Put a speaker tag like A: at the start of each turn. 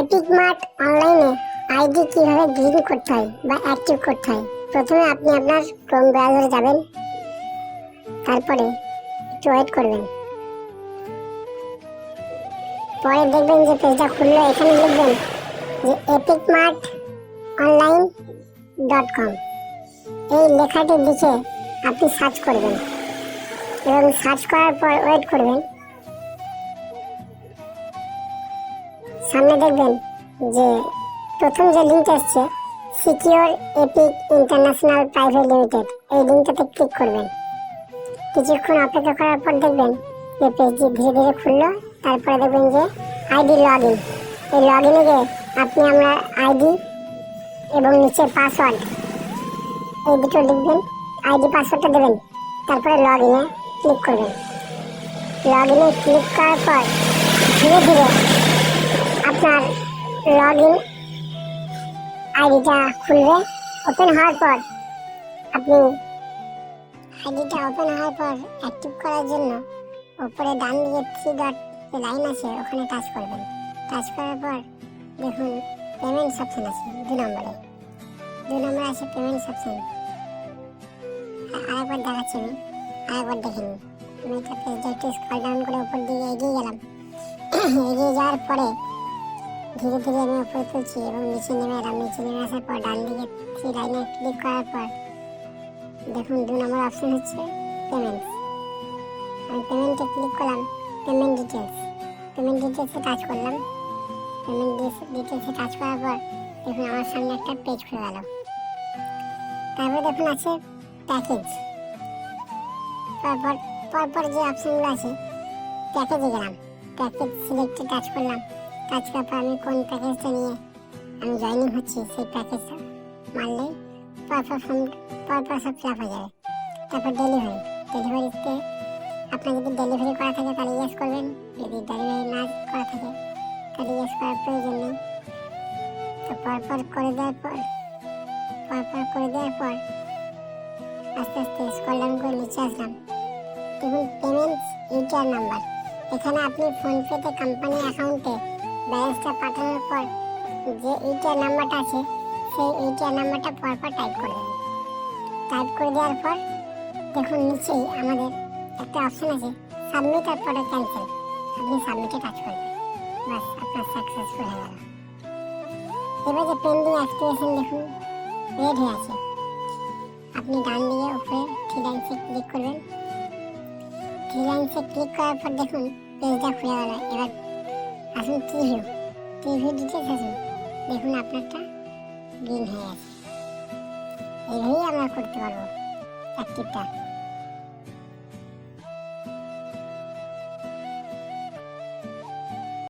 A: Epic mart অনলাইনে ID কীভাবে গ্রিন করতে হয় বা অ্যাক্টিভ করতে হয়? প্রথমে আপনি আপনার ক্রোম ব্রাউজারে যাবেন, তারপরে একটু ওয়েট করবেন। পরে দেখবেন যে পেজটা খুললো এখানে লিখবেন যে epic mart online dot com এই লেখাটি লিখে আপনি সার্চ করবেন এবং সার্চ করার পর ওয়েট করবেন। সামনে দেখবেন যে প্রথম যে লিঙ্ক আসছে secure epic international private limited এই লিঙ্কটাতে ক্লিক করবেন। কিছুক্ষণ অপেক্ষা করার পর দেখবেন যে পেজটি ধীরে ধীরে খুললো, তারপরে দেখবেন যে আইডি লগ ইন এই লগ ইনে গিয়ে আপনি আপনার আইডি এবং নিচে পাসওয়ার্ড এই দুটো লিখবেন আইডি পাসওয়ার্ডটা দেবেন, তারপরে লগ ইনে ক্লিক করবেন। লগ ইনে ক্লিক করার পর ধীরে ধীরে আপনার লগ ইন আইডিটা খুলবে ওপেন হওয়ার পর আপনি আইডিটা ওপেন হওয়ার পর অ্যাক্টিভ করার জন্য উপরে ডান দিকে থ্রি ডট লাইন আছে, ওখানে টাচ করবেন। টাচ করার পর দেখুন পেমেন্টস অপশন আছে দু নম্বরে। দু নম্বরে আছে পেমেন্টস অপশন আরেকবার দেখাচ্ছি আমি, আরেকবার দেখে নিন আমি এটা পেজটা একটু ডাউন করে উপর দিকে এগিয়ে গেলাম। এগিয়ে যাওয়ার পরে ধীরে ধীরে আমি উপরে তুলছি এবং নিচে নেমে এলাম। নিচে নেমে আসার পর ডান দিকে থ্রি লাইনে ক্লিক করার পর দেখুন দু নম্বর অপশন হচ্ছে পেমেন্টস আমি পেমেন্টে ক্লিক করলাম পেমেন্ট ডিটেলস পেমেন্ট ডিটেলসে টাচ করলাম। পেমেন্ট ডিটেলসে টাচ করার পর দেখুন আমার সামনে একটা পেজ খুলে গেল। তারপরে দেখুন আছে প্যাকেজ তারপর পরপর যে অপশনগুলো আছে প্যাকেজে গেলাম। প্যাকেজ সিলেক্টে টাচ করলাম। টাচ করার আমি কোন প্যাকেজটা নিয়ে আমি জয়েনিং হচ্ছি, সেই প্যাকেজটা মারলে পরপর ফর্ম পরপর সব ফিল হয়ে যাবে। তারপর ডেলিভারি ডেলিভারিতে আপনার যদি ডেলিভারি করা থাকে তাহলে ইয়েস করবেন, যদি ডেলিভারি না করা থাকে তাহলে ইয়েস করার প্রয়োজন নেই। তো পরপর করে দেওয়ার পর, পরপর করে দেওয়ার পর আস্তে আস্তে ডাউন করে নিচে আসলাম। দেখুন পেমেন্টস ইউটিআর নাম্বার এখানে আপনি ফোনপেতে কোম্পানি অ্যাকাউন্টে ব্যালেন্সটা পাঠানোর পর যে ইউটিআর নাম্বারটা আছে, সেই ইউটিআর নাম্বারটা পরপর টাইপ করে দেবেন টাইপ করে দেওয়ার পর দেখুন নিচেই আমাদের একটা অপশন আছে সাবমিট আর পরে ক্যান্সেল আপনি সাবমিটে টাচ করবেন। বাস আপনার সাকসেসফুল হয়ে গেল। এবার যে পেন্ডিং অ্যাক্টিভেশন দেখুন রেড হয়ে আছে। আপনি ডান দিকে উপরে থ্রি লাইনসে ক্লিক করবেন। থ্রি লাইনসে ক্লিক করার পর দেখুন পেজটা খুলে গেল। এবার আসুন হলো টিভিউ ডিটেলস আসুন দেখুন আপনারটা গ্রিন হয়ে গেছে এইভাবেই আমরা করতে পারব। অ্যাক্টিভটা